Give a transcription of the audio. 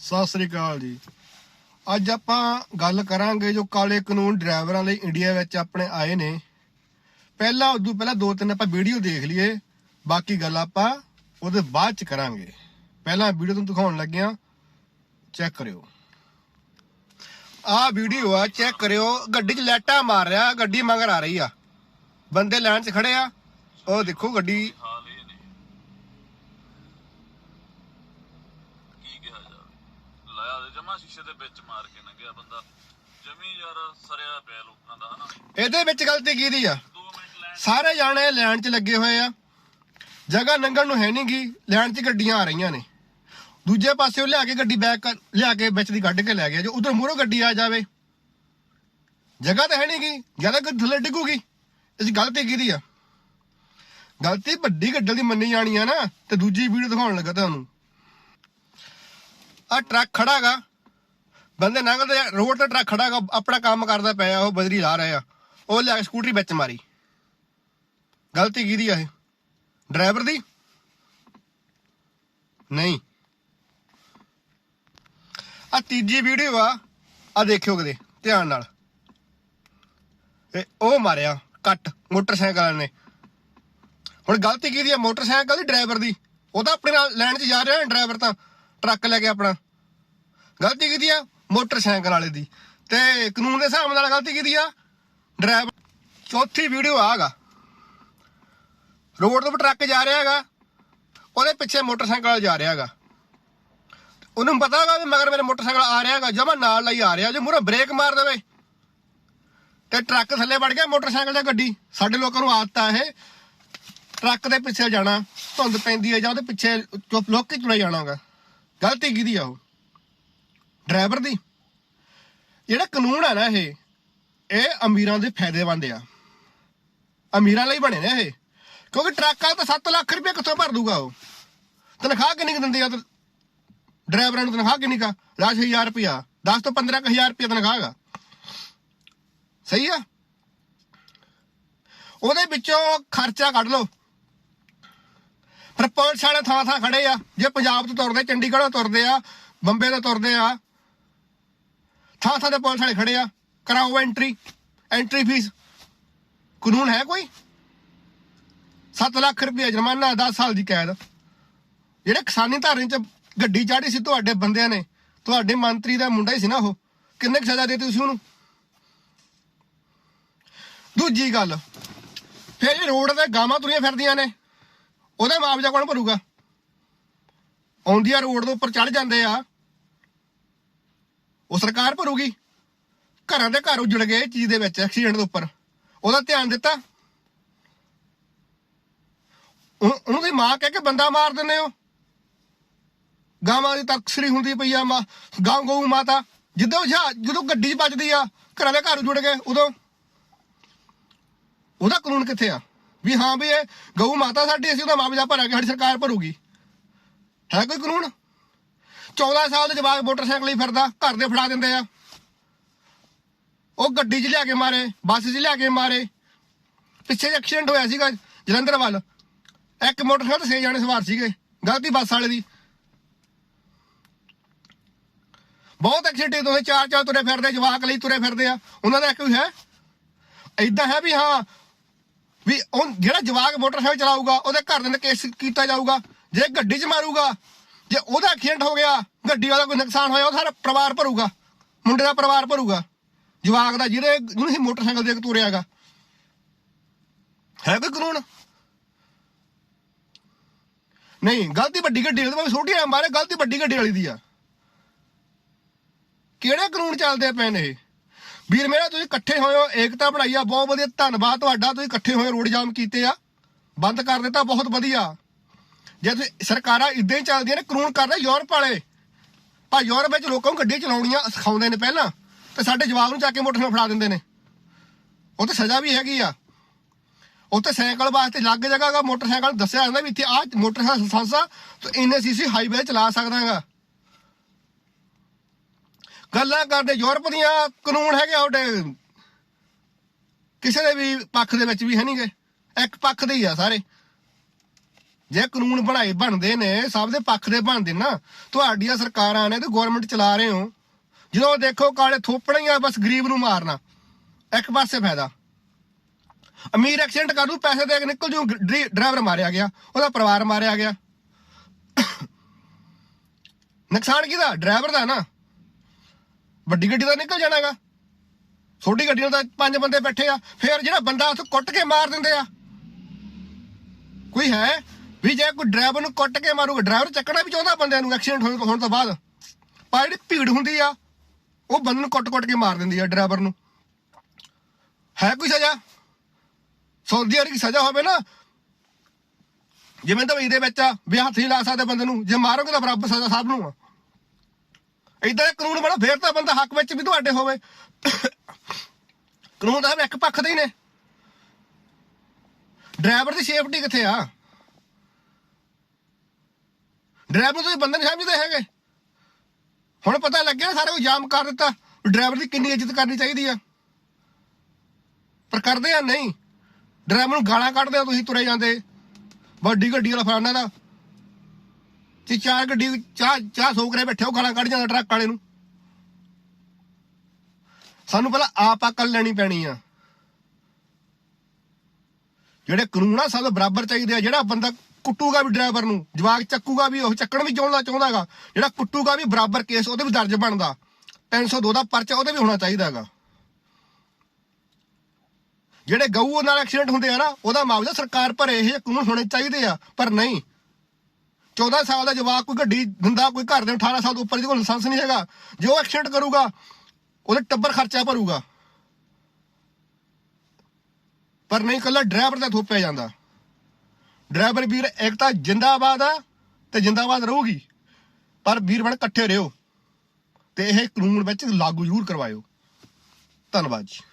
ਸਤਿ ਸ੍ਰੀ ਅਕਾਲ ਜੀ। ਅੱਜ ਆਪਾਂ ਗੱਲ ਕਰਾਂਗੇ ਜੋ ਕਾਲੇ ਕਾਨੂੰਨ ਡਰਾਈਵਰਾਂ ਲਈ ਇੰਡੀਆ ਵਿੱਚ ਆਪਣੇ ਆਏ ਨੇ। ਪਹਿਲਾਂ, ਉਦੋਂ ਪਹਿਲਾਂ ਦੋ ਤਿੰਨ ਆਪਾਂ ਵੀਡੀਓ ਦੇਖ ਲਈਏ, ਬਾਕੀ ਗੱਲ ਆਪਾਂ ਉਹਦੇ ਬਾਅਦ ਚ ਕਰਾਂਗੇ। ਪਹਿਲਾਂ ਵੀਡੀਓ ਤੁਹਾਨੂੰ ਦਿਖਾਉਣ ਲੱਗਿਆ, ਚੈੱਕ ਕਰਿਓ। ਆਹ ਵੀਡੀਓ ਆ, ਚੈੱਕ ਕਰਿਓ, ਗੱਡੀ 'ਚ ਲੈਟਾ ਮਾਰ ਰਿਹਾ, ਗੱਡੀ ਮਗਰ ਆ ਰਹੀ ਆ। ਬੰਦੇ ਲਾਈਨ 'ਚ ਖੜੇ ਆ, ਉਹ ਦੇਖੋ ਗੱਡੀ। ਕੀ ਕਿਹਾ ਜਾਵੇ ਜਮਾ ਸ਼ੀਸ਼ੇ ਦੇ ਵਿੱਚ ਮਾਰ ਕੇ ਲੰਘਿਆ ਬੰਦਾ। ਜਮੀ ਯਾਰ ਸਰਿਆ ਪਿਆ ਲੋਕਾਂ ਦਾ ਹਨਾ? ਇਹਦੇ ਵਿੱਚ ਗਲਤੀ ਕਿਹਦੀ ਆ? 2 ਮਿੰਟ ਲੈਣ ਸਾਰੇ ਜਾਣੇ ਲਾਈਨ 'ਚ ਲੱਗੇ ਹੋਏ ਆ। ਜਗ੍ਹਾ ਲੰਘਣ ਨੂੰ ਹੈ ਨਹੀਂਗੀ ਲਾਈਨ 'ਚ ਗੱਡੀਆਂ ਆ ਰਹੀਆਂ ਨੇ। ਦੂਜੇ ਪਾਸੇ ਉਹ ਲਿਆ ਕੇ ਗੱਡੀ ਬੈਕ ਲਿਆ ਕੇ ਵਿੱਚ ਦੀ ਕੱਢ ਕੇ ਲੈ ਗਿਆ। ਜੋ ਉਧਰ ਮੂਹਰੋਂ ਗੱਡੀ ਆ ਜਾਵੇ। ਜਗ੍ਹਾ ਤਾਂ ਹੈ ਨਹੀਂਗੀ ਜ਼ਿਆਦਾ ਕਿ ਥੱਲੇ ਡਿੱਗੂਗੀ। ਇਸ ਗਲਤੀ ਕਿਹਦੀ ਆ? ਗਲਤੀ ਵੱਡੀ ਗੱਡੀ ਦੀ ਮੰਨੀ ਜਾਣੀ ਆ ਨਾ ਤੇ ਦੂਜੀ ਵੀਡੀਓ ਦਿਖਾਉਣ ਲੱਗਾ ਤੁਹਾਨੂੰ। ਆ ਟਰੱਕ ਖੜਾਗਾ ਬੰਦੇ ਲੰਘਦੇ ਆ, ਰੋਡ ਤੇ ਟਰੱਕ ਖੜਾ ਗਾ ਆਪਣਾ ਕੰਮ ਕਰਦਾ ਪਿਆ ਉਹ ਬਦਰੀ ਲਾ ਰਿਹਾ ਉਹ ਲਿਆ ਕੇ ਸਕੂਟਰੀ ਵਿੱਚ ਮਾਰੀ। ਗਲਤੀ ਕਿਹਦੀ ਆ ਇਹ? ਡਰਾਈਵਰ ਦੀ? ਨਹੀਂ। ਆ ਤੀਜੀ ਵੀਡੀਓ ਆ ਆ ਦੇਖਿਓ ਕਦੇ ਧਿਆਨ ਨਾਲ। ਇਹ ਉਹ ਮਾਰਿਆ ਕੱਟ ਮੋਟਰਸਾਈਕਲ ਵਾਲੇ ਨੇ। ਹੁਣ ਗਲਤੀ ਕਿਹਦੀ ਆ ਮੋਟਰਸਾਈਕਲ ਦੀ ਡਰਾਈਵਰ ਦੀ? ਉਹ ਤਾਂ ਆਪਣੇ ਨਾਲ ਲੈਣ 'ਚ ਜਾ ਰਿਹਾ ਡਰਾਈਵਰ ਤਾਂ ਟਰੱਕ ਲੈ ਕੇ ਆਪਣਾ। ਗਲਤੀ ਕਿਹਦੀ ਆ? ਮੋਟਰਸਾਈਕਲ ਵਾਲੇ ਦੀ। ਤੇ ਕਾਨੂੰਨ ਦੇ ਹਿਸਾਬ ਨਾਲ ਗਲਤੀ ਕਿਹਦੀ ਆ। ਡਰਾਈਵਰ ਚੌਥੀ ਵੀਡੀਓ ਆਗਾ। ਰੋਡ ਤੋਂ ਟਰੱਕ ਜਾ ਰਿਹਾ ਹੈਗਾ। ਉਹਦੇ ਪਿੱਛੇ ਮੋਟਰਸਾਈਕਲ ਵਾਲਾ ਜਾ ਰਿਹਾ ਹੈਗਾ। ਉਹਨੂੰ ਪਤਾ ਹੈਗਾ ਵੀ ਮਗਰ ਮੇਰੇ ਮੋਟਰਸਾਈਕਲ ਆ ਰਿਹਾ ਹੈਗਾ। ਜਮਾ ਨਾਲ ਲਈ ਆ ਰਿਹਾ, ਜੇ ਮੂਹਰੇ ਬ੍ਰੇਕ ਮਾਰ ਦੇਵੇ। ਤੇ ਟਰੱਕ ਥੱਲੇ ਵੜ ਗਿਆ ਮੋਟਰਸਾਈਕਲ ਤੇ ਗੱਡੀ। ਸਾਡੇ ਲੋਕਾਂ ਨੂੰ ਆਦਤ ਆ ਇਹ। ਟਰੱਕ ਦੇ ਪਿੱਛੇ ਜਾਣਾ, ਧੁੰਦ ਪੈਂਦੀ ਹੈ ਜਾਂ ਉਹਦੇ ਪਿੱਛੇ ਚੁੱਪ ਲੋਕ ਕੇ ਤੁਰੇ ਜਾਣਾਗਾ ਗਲਤੀ ਕਿਹਦੀ ਆ ਉਹ। ਡਰਾਈਵਰ ਦੀ। ਜਿਹੜਾ ਕਾਨੂੰਨ ਆ ਨਾ ਇਹ ਇਹ ਅਮੀਰਾਂ ਦੇ ਫਾਇਦੇਮੰਦ ਆ। ਅਮੀਰਾਂ ਲਈ ਬਣੇ ਨੇ ਇਹ। ਕਿਉਂਕਿ ਟਰੱਕਾਂ ਤਾਂ 7 ਲੱਖ ਰੁਪਏ ਕਿੱਥੋਂ ਭਰ ਦੂਗਾ ਉਹ। ਤਨਖਾਹ ਕਿੰਨੀ ਕੁ ਦਿੰਦੇ ਆ ਡਰਾਈਵਰਾਂ ਨੂੰ ਤਨਖਾਹ ਕਿੰਨੀ ਕਾ 10000 ਰੁਪਿਆ 10 ਤੋਂ 15000 ਰੁਪਿਆ ਤਨਖਾਹ ਹੈਗਾ। ਸਹੀ ਆ? ਉਹਦੇ ਵਿੱਚੋਂ ਖਰਚਾ ਕੱਢ ਲਓ। ਫਿਰ ਪੁਲਿਸ ਵਾਲੇ ਥਾਂ ਥਾਂ ਖੜੇ ਆ। ਜੇ ਪੰਜਾਬ ਤੋਂ ਤੁਰਦੇ, ਚੰਡੀਗੜ੍ਹੋਂ ਤੁਰਦੇ ਆ, ਬੰਬੇ ਤੋਂ ਤੁਰਦੇ ਆ ਥਾਂ ਥਾਂ ਤੇ ਪੁਲਿਸ ਵਾਲੇ ਖੜੇ ਆ, ਕਰਾਓ ਐਂਟਰੀ ਐਂਟਰੀ ਫੀਸ ਕਾਨੂੰਨ ਹੈ ਕੋਈ? 7 ਲੱਖ ਰੁਪਏ ਜੁਰਮਾਨਾ 10 ਸਾਲ ਦੀ ਕੈਦ। ਜਿਹੜੇ ਕਿਸਾਨੀ ਧਾਰਨ ਚ ਗੱਡੀ ਚਾੜੀ ਸੀ ਤੁਹਾਡੇ ਬੰਦਿਆਂ ਨੇ, ਤੁਹਾਡੇ ਮੰਤਰੀ ਦਾ ਮੁੰਡਾ ਹੀ ਸੀ ਨਾ ਉਹ। ਕਿੰਨੇ ਕੁ ਸਜ਼ਾ ਦੇਤੀ ਤੁਸੀਂ ਉਹਨੂੰ? ਦੂਜੀ ਗੱਲ, ਫਿਰ ਰੋਡ ਤੇ ਗਾਵਾਂ ਤੁਰੀਆਂ ਫਿਰਦੀਆਂ ਨੇ, ਉਹਦਾ ਮੁਆਵਜ਼ਾ ਕੌਣ ਭਰੂਗਾ? ਆਉਂਦੀਆਂ ਰੋਡ ਦੇ ਉੱਪਰ ਚੜ ਜਾਂਦੇ ਆ ਉਹ ਸਰਕਾਰ ਭਰੂਗੀ। ਘਰਾਂ ਦੇ ਘਰ ਉਜੜ ਗਏ ਚੀਜ਼ ਦੇ ਵਿੱਚ ਐਕਸੀਡੈਂਟ ਦੇ ਉੱਪਰ। ਉਹਦਾ ਧਿਆਨ ਦਿੱਤਾ। ਉਹ- ਉਹਨੂੰ ਦੀ ਮਾਂ ਕਹਿ ਕੇ ਬੰਦਾ ਮਾਰ ਦਿੰਦੇ ਹੋ। ਗਾਵਾਂ ਦੀ ਤਕਸਰੀ ਹੁੰਦੀ ਪਈ ਆ ਮਾਂ। ਗਾਂ ਗਊ ਮਾਤਾ। ਜਦੋਂ ਜਦੋਂ ਗੱਡੀ 'ਚ ਵੱਜਦੀ ਆ, ਘਰਾਂ ਦੇ ਘਰ ਉਜੜ ਗਏ, ਉਦੋਂ। ਉਹਦਾ ਕਾਨੂੰਨ ਕਿੱਥੇ ਆ? ਵੀ ਹਾਂ ਵੀ ਇਹ ਗਊ ਮਾਤਾ ਸਾਡੀ, ਅਸੀਂ ਉਹਦਾ ਮੁਆਵਜ਼ਾ ਭਰਾਂਗੇ, ਸਾਡੀ ਸਰਕਾਰ ਭਰੂਗੀ। ਹੈ ਕੋਈ ਕਾਨੂੰਨ? 14 ਸਾਲ ਦੇ ਜਵਾਕ ਮੋਟਰਸਾਈਕਲ ਹੀ ਫਿਰਦਾ, ਘਰ ਦੇ ਫੜਾ ਦਿੰਦੇ ਆ। ਉਹ ਗੱਡੀ 'ਚ ਲਿਆ ਕੇ ਮਾਰੇ, ਬੱਸ 'ਚ ਲਿਆ ਕੇ ਮਾਰੇ। ਪਿੱਛੇ ਐਕਸੀਡੈਂਟ ਹੋਇਆ ਸੀਗਾ ਜਲੰਧਰ ਵੱਲ। ਇੱਕ ਮੋਟਰਸਾਈਕਲ ਤੇ ਛੇ ਜਾਣੇ ਸਵਾਰ ਸੀਗੇ, ਗਲਤੀ ਬੱਸ ਵਾਲੇ ਦੀ। ਬਹੁਤ ਐਕਸੀਡੈਂਟ ਹੋਏ ਚਾਰ ਚਾਰ ਤੁਰੇ ਫਿਰਦੇ, ਜਵਾਕ ਲਈ ਤੁਰੇ ਫਿਰਦੇ ਆ। ਉਹਨਾਂ ਦਾ ਕੋਈ ਹੈ ਐਦਾਂ ਹੈ ਵੀ ਹਾਂ, ਵੀ ਉਹ ਜਿਹੜਾ ਜਵਾਕ ਮੋਟਰਸਾਈਕਲ ਚਲਾਊਗਾ, ਉਹਦੇ ਘਰ ਦੇ ਕੇਸ ਕੀਤਾ ਜਾਊਗਾ। ਜੇ ਗੱਡੀ 'ਚ ਮਾਰੂਗਾ ਜੇ ਉਹਦਾ ਐਕਸੀਡੈਂਟ ਹੋ ਗਿਆ, ਗੱਡੀ ਵਾਲਾ ਕੋਈ ਨੁਕਸਾਨ ਹੋਇਆ, ਉਹ ਸਾਰਾ ਪਰਿਵਾਰ ਭਰੂਗਾ। ਮੁੰਡੇ ਦਾ ਪਰਿਵਾਰ ਭਰੂਗਾ। ਜਵਾਕ ਦਾ, ਜਿਹਦੇ ਜਿਹਨੂੰ ਅਸੀਂ ਮੋਟਰਸਾਈਕਲ ਦੇ ਕੇ ਤੁਰਿਆਗਾ ਹੈ ਕੋਈ ਕਾਨੂੰਨ? ਨਹੀਂ, ਗਲਤੀ ਵੱਡੀ ਗੱਡੀ ਵਾਲੀ ਦੀ ਛੋਟੀ ਆ ਮਾਰੇ, ਗਲਤੀ ਵੱਡੀ ਗੱਡੀ ਵਾਲੀ ਦੀ ਆ। ਕਿਹੜੇ ਕਾਨੂੰਨ ਚੱਲਦੇ ਪਏ ਨੇ ਇਹ? ਵੀਰ ਮੇਰਾ, ਤੁਸੀਂ ਇਕੱਠੇ ਹੋਏ ਹੋ, ਏਕਤਾ ਬਣਾਈ ਆ, ਬਹੁਤ ਵਧੀਆ, ਧੰਨਵਾਦ ਤੁਹਾਡਾ, ਤੁਸੀਂ ਇਕੱਠੇ ਹੋਏ ਰੋਡ ਜਾਮ ਕੀਤੇ ਆ। ਬੰਦ ਕਰ ਦਿੱਤਾ, ਬਹੁਤ ਵਧੀਆ। ਜੇ ਸਰਕਾਰਾਂ ਇਦਾਂ ਹੀ ਚੱਲਦੀਆਂ ਨੇ, ਕਾਨੂੰਨ ਕਰਦੇ ਯੂਰਪ ਵਾਲੇ। ਆ ਯੂਰਪ ਵਿੱਚ ਲੋਕਾਂ ਨੂੰ ਗੱਡੀ ਚਲਾਉਣੀਆਂ ਸਿਖਾਉਂਦੇ ਨੇ ਪਹਿਲਾਂ, ਤੇ ਸਾਡੇ ਜਵਾਬ ਨੂੰ ਚੱਕ ਕੇ ਮੋਟਰਸਾਈਕਲ ਫੜਾ ਦਿੰਦੇ ਨੇ। ਉਹ ਤੇ ਸਜ਼ਾ ਵੀ ਹੈਗੀ ਆ। ਉੱਥੇ ਸਾਈਕਲ ਵਾਸਤੇ ਅਲੱਗ ਜਗ੍ਹਾ ਮੋਟਰਸਾਈਕਲ ਦੱਸਿਆ ਜਾਂਦਾ ਵੀ ਇੱਥੇ ਆ ਮੋਟਰਸਾਈਕਲ ਸੰਸਾ ਤੂੰ ਇੰਨੇ ਸੀਸੀ ਹਾਈਵੇ ਚਲਾ ਸਕਦਾ ਹੈਗਾ। ਗੱਲਾਂ ਕਰਦੇ ਯੂਰਪ ਦੀਆਂ ਕਾਨੂੰਨ ਹੈਗੇ ਆ ਉਹਦੇ। ਕਿਸੇ ਦੇ ਵੀ ਪੱਖ ਦੇ ਵਿੱਚ ਵੀ ਹੈ ਨਹੀਂਗੇ ਇੱਕ ਪੱਖ ਦੇ ਹੀ ਆ ਸਾਰੇ। ਜੇ ਕਾਨੂੰਨ ਬਣਾਏ ਬਣਦੇ ਨੇ, ਸਭ ਦੇ ਪੱਖ ਦੇ ਬਣਦੇ ਨਾ, ਤੁਹਾਡੀਆਂ ਸਰਕਾਰਾਂ ਨੇ ਤੇ ਗਵਰਨਮੈਂਟ ਚਲਾ ਰਹੇ ਹੋ। ਜਦੋਂ ਦੇਖੋ ਕਾਲੇ ਥੋਪਣੇ ਆ, ਬਸ ਗਰੀਬ ਨੂੰ ਮਾਰਨਾ। ਇੱਕ ਪਾਸੇ ਫਾਇਦਾ। ਅਮੀਰ ਐਕਸੀਡੈਂਟ ਕਰ ਪੈਸੇ ਦੇ ਕੇ ਨਿਕਲ ਜੂ ਡਰਾਈਵਰ ਮਾਰਿਆ ਗਿਆ, ਉਹਦਾ ਪਰਿਵਾਰ ਮਾਰਿਆ ਗਿਆ। ਨੁਕਸਾਨ ਕਿਹਦਾ? ਡਰਾਈਵਰ ਦਾ ਨਾ। ਵੱਡੀ ਗੱਡੀ ਦਾ ਨਿਕਲ ਜਾਣਾਗਾ ਛੋਟੀ ਗੱਡੀ ਨਾਲ ਤਾਂ ਪੰਜ ਬੰਦੇ ਬੈਠੇ ਆ, ਫੇਰ ਜਿਹੜਾ ਬੰਦਾ ਉੱਥੇ ਕੁੱਟ ਕੇ ਮਾਰ ਦਿੰਦੇ ਆ। ਕੋਈ ਹੈ? ਵੀ ਜੇ ਕੋਈ ਡਰਾਈਵਰ ਨੂੰ ਕੁੱਟ ਕੇ ਮਾਰੂਗਾ, ਡਰਾਈਵਰ ਚੱਕਣਾ ਵੀ ਚਾਹੁੰਦਾ ਬੰਦਿਆਂ ਨੂੰ ਐਕਸੀਡੈਂਟ ਹੋਣ ਤੋਂ ਬਾਅਦ। ਪਰ ਜਿਹੜੀ ਭੀੜ ਹੁੰਦੀ ਆ, ਉਹ ਬੰਦੇ ਨੂੰ ਕੁੱਟ-ਕੁੱਟ ਕੇ ਮਾਰ ਦਿੰਦੀ ਆ ਡਰਾਈਵਰ ਨੂੰ। ਹੈ ਕੋਈ ਸਜ਼ਾ? ਸੌਦੀ ਵਾਲੀ ਸਜ਼ਾ ਹੋਵੇ ਨਾ? ਜਿਵੇਂ ਤਾਂ ਇਹਦੇ ਵਿੱਚ ਆ, ਵੀ ਹੱਥ ਨਹੀਂ ਲਾ ਸਕਦੇ ਬੰਦੇ ਨੂੰ। ਜੇ ਮਾਰੋਗੇ ਤਾਂ ਬਰਾਬਰ ਸਜ਼ਾ ਸਭ ਨੂੰ ਆ। ਇਦਾਂ ਦੇ ਕਾਨੂੰਨ ਬਣਾ, ਫੇਰ ਤਾਂ ਬੰਦਾ ਹੱਕ ਵਿੱਚ ਵੀ ਤੁਹਾਡੇ ਹੋਵੇ। ਕਾਨੂੰਨ ਤਾਂ ਇੱਕ ਪੱਖ ਦੇ ਹੀ ਨੇ। ਡਰਾਈਵਰ ਦੀ ਸੇਫਟੀ ਕਿੱਥੇ ਆ? ਡਰਾਈਵਰ ਨੂੰ ਤੁਸੀਂ ਬੰਦੇ ਨਹੀਂ ਸਮਝਦੇ ਹੈਗੇ। ਹੁਣ ਪਤਾ ਲੱਗਿਆ ਸਾਰੇ ਕੋ ਜਾਮ ਕਰ ਦਿੱਤਾ। ਡਰਾਈਵਰ ਦੀ ਕਿੰਨੀ ਇੱਜ਼ਤ ਕਰਨੀ ਚਾਹੀਦੀ ਆ। ਪਰ ਕਰਦੇ ਆ, ਨਹੀਂ। ਡਰਾਈਵਰ ਨੂੰ ਗਾਲਾਂ ਕੱਢਦੇ ਆ ਤੁਸੀਂ ਤੁਰੇ ਜਾਂਦੇ। ਵੱਡੀ ਗੱਡੀ ਵਾਲਾ ਫਲਾਣਾ ਦਾ। ਤੇ ਚਾਰ ਗੱਡੀ ਚਾਹ ਚਾਹ ਸੌ ਕਰੇ ਬੈਠੇ, ਉਹ ਗਾਲਾਂ ਕੱਢ ਜਾਂਦਾ ਟਰੱਕ ਵਾਲੇ ਨੂੰ। ਸਾਨੂੰ ਪਹਿਲਾਂ ਆਪ ਅਕਲ ਲੈਣੀ ਪੈਣੀ ਆ। ਜਿਹੜੇ ਕਾਨੂੰਨ ਆ ਸਾਨੂੰ ਬਰਾਬਰ ਚਾਹੀਦੇ ਆ। ਜਿਹੜਾ ਬੰਦਾ ਕੁੱਟੂਗਾ ਵੀ ਡਰਾਈਵਰ ਨੂੰ, ਜਵਾਕ ਚੱਕੂਗਾ ਵੀ, ਉਹ ਚੱਕਣ ਵੀ ਚਾਹੁੰਦਾ ਚਾਹੁੰਦਾਗਾ। ਜਿਹੜਾ ਕੁੱਟੂਗਾ ਵੀ ਬਰਾਬਰ ਕੇਸ, ਉਹਦੇ ਵੀ ਦਰਜ ਬਣਦਾ। 302 ਦਾ ਪਰਚਾ ਉਹਦੇ ਵੀ ਹੋਣਾ ਚਾਹੀਦਾਗਾ ਜਿਹੜੇ ਗਊ ਨਾਲ ਐਕਸੀਡੈਂਟ ਹੁੰਦੇ ਆ ਨਾ, ਉਹਦਾ ਮੁਆਵਜ਼ਾ ਸਰਕਾਰ ਭਰੇ ਇਹ ਕਾਨੂੰਨ ਹੋਣੇ ਚਾਹੀਦੇ ਆ, ਪਰ ਨਹੀਂ। 14 ਸਾਲ ਦਾ ਜਵਾਕ ਕੋਈ ਗੱਡੀ ਦਿੰਦਾ, ਕੋਈ ਘਰ ਦੇ 18 ਸਾਲ ਤੋਂ ਉੱਪਰ ਜਿਹਦੇ ਕੋਲ ਲਾਇਸੈਂਸ ਨਹੀਂ ਹੈਗਾ, ਜੇ ਉਹ ਐਕਸੀਡੈਂਟ ਕਰੂਗਾ, ਉਹਦੇ ਟੱਬਰ ਖਰਚਾ ਭਰੂਗਾ। ਪਰ ਨਹੀਂ ਕੱਲਾ ਡਰਾਈਵਰ ਦਾ ਥੋਪਿਆ ਜਾਂਦਾ। ਡਰਾਈਵਰ ਵੀਰ, ਇੱਕ ਤਾਂ ਜਿੰਦਾਬਾਦ ਆ ਤੇ ਜਿੰਦਾਬਾਦ ਰਹੂਗੀ। ਪਰ ਵੀਰ ਬਣ ਇਕੱਠੇ ਰਹੋ ਤੇ ਇਹ ਕਾਨੂੰਨ ਵਿੱਚ ਲਾਗੂ ਜ਼ਰੂਰ ਕਰਵਾਇਓ। ਧੰਨਵਾਦ ਜੀ।